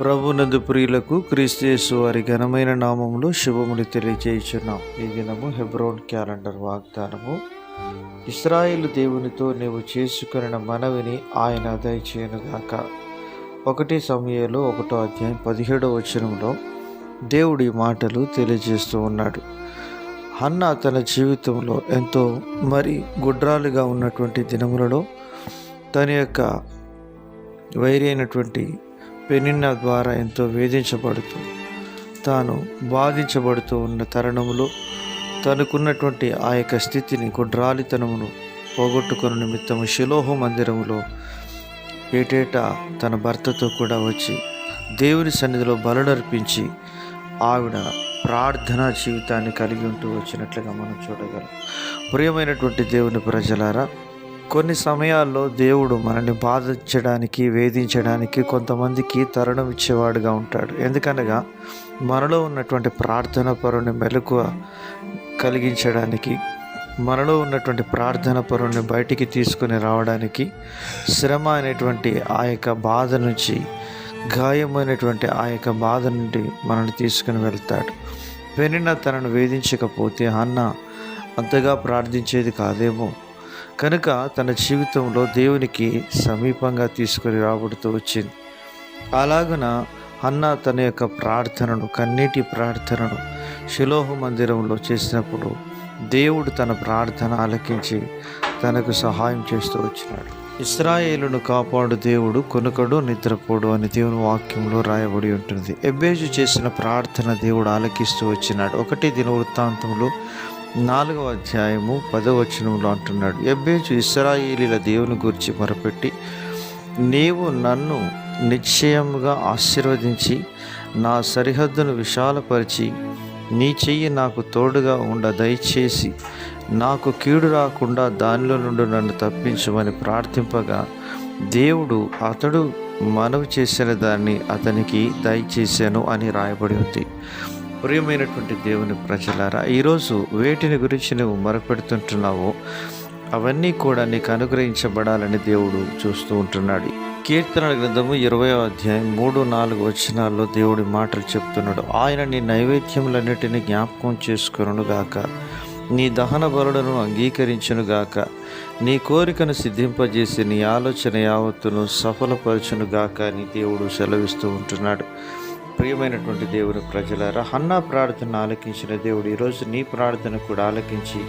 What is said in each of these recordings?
ప్రభునందు ప్రియులకు క్రీస్తు వారి ఘనమైన నామములు శుభములు తెలియజేయుచున్నాం ఈ దినము హెబ్రోన్ క్యాలెండర్ వాగ్దానము. ఇస్రాయిల్ దేవునితో నీవు చేసుకున్న మనవిని ఆయన దయచేయనుగాక. ఒకటి సమయంలో ఒకటో అధ్యాయం పదిహేడవ వచనంలో దేవుడి మాటలు తెలియజేస్తూ ఉన్నాడు. అన్న తన జీవితంలో ఎంతో మరి గుడ్రాలుగా ఉన్నటువంటి దినములలో తన యొక్క వైరైనటువంటి అయినటువంటి పెనిన్న ద్వారా ఎంతో వేధించబడుతూ తాను బాధించబడుతూ ఉన్న తరుణములో తనకున్నటువంటి ఆ యొక్క స్థితిని గుడ్రాలితనమును పోగొట్టుకున్న నిమిత్తము శిలోహ మందిరములో ఏటేటా తన భర్తతో కూడా వచ్చి దేవుని సన్నిధిలో బలునర్పించి ఆవిడ ప్రార్థనా జీవితాన్ని కలిగి ఉంటూ వచ్చినట్లుగా మనం చూడగలం. ప్రియమైనటువంటి దేవుని ప్రజలారా కొన్ని సమయాల్లో దేవుడు మనల్ని బాధించడానికి వేధించడానికి కొంతమందికి తరుణం ఇచ్చేవాడుగా ఉంటాడు. ఎందుకనగా మనలో ఉన్నటువంటి ప్రార్థన పరుని మెలకువ కలిగించడానికి మనలో ఉన్నటువంటి ప్రార్థన పరుని బయటికి తీసుకుని రావడానికి శ్రమ అనేటువంటి ఆ యొక్క బాధ నుంచి గాయమైనటువంటి ఆ యొక్క బాధ నుండి మనల్ని తీసుకుని వెళ్తాడు. పెనిన తనను వేధించకపోతే అన్న అంతగా ప్రార్థించేది కాదేమో. కనుక తన జీవితంలో దేవునికి సమీపంగా తీసుకుని రాబడుతూ వచ్చింది. అలాగున అన్న తన యొక్క ప్రార్థనను కన్నీటి ప్రార్థనను శిలోహ మందిరంలో చేసినప్పుడు దేవుడు తన ప్రార్థన ఆలకించి తనకు సహాయం చేస్తూ వచ్చినాడు. ఇస్రాయేలును కాపాడు దేవుడు కొనుకడు నిద్రపోడు అని దేవుని వాక్యంలో రాయబడి ఉంటుంది. ఎబ్బేజు చేసిన ప్రార్థన దేవుడు ఆలకిస్తూ వచ్చినాడు. ఒకటి దిన వృత్తాంతంలో నాలుగవ అధ్యాయము పదవచనంలో అంటున్నాడు ఎబ్బేజు ఇస్రాయేలీల దేవుని గురించి మొరపెట్టి నీవు నన్ను నిశ్చయముగా ఆశీర్వదించి నా సరిహద్దును విశాలపరిచి నీ చెయ్యి నాకు తోడుగా ఉండ దయచేసి నాకు కీడు రాకుండా దానిలో నుండి నన్ను తప్పించమని ప్రార్థింపగా దేవుడు అతడు మనవి చేసిన దాన్ని అతనికి దయచేశాను అని రాయబడి ఉంది. ప్రియమైనటువంటి దేవుని ప్రజలారా ఈరోజు వేటిని గురించి నువ్వు మొరపెడుతుంటున్నావో అవన్నీ కూడా నీకు అనుగ్రహించబడాలని దేవుడు చూస్తూ ఉంటున్నాడు. కీర్తన గ్రంథము ఇరవై అధ్యాయం మూడు నాలుగు వచనాల్లో దేవుడి మాటలు చెప్తున్నాడు. ఆయన నీ నైవేద్యములన్నిటిని జ్ఞాపకం చేసుకును గాక. నీ దహన బలులను అంగీకరించునుగాక నీ కోరికను సిద్ధింపజేసి నీ ఆలోచన యావత్తును సఫలపరచును గాక అని దేవుడు సెలవిస్తూ ఉంటున్నాడు. ప్రియమైనటువంటి దేవుని ప్రజలారా హన్నా ప్రార్థన ఆలకించిన దేవుడు ఈరోజు నీ ప్రార్థన కూడా ఆలకించి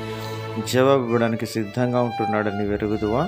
జవాబు ఇవ్వడానికి సిద్ధంగా ఉంటున్నాడని వెరుగుదువా?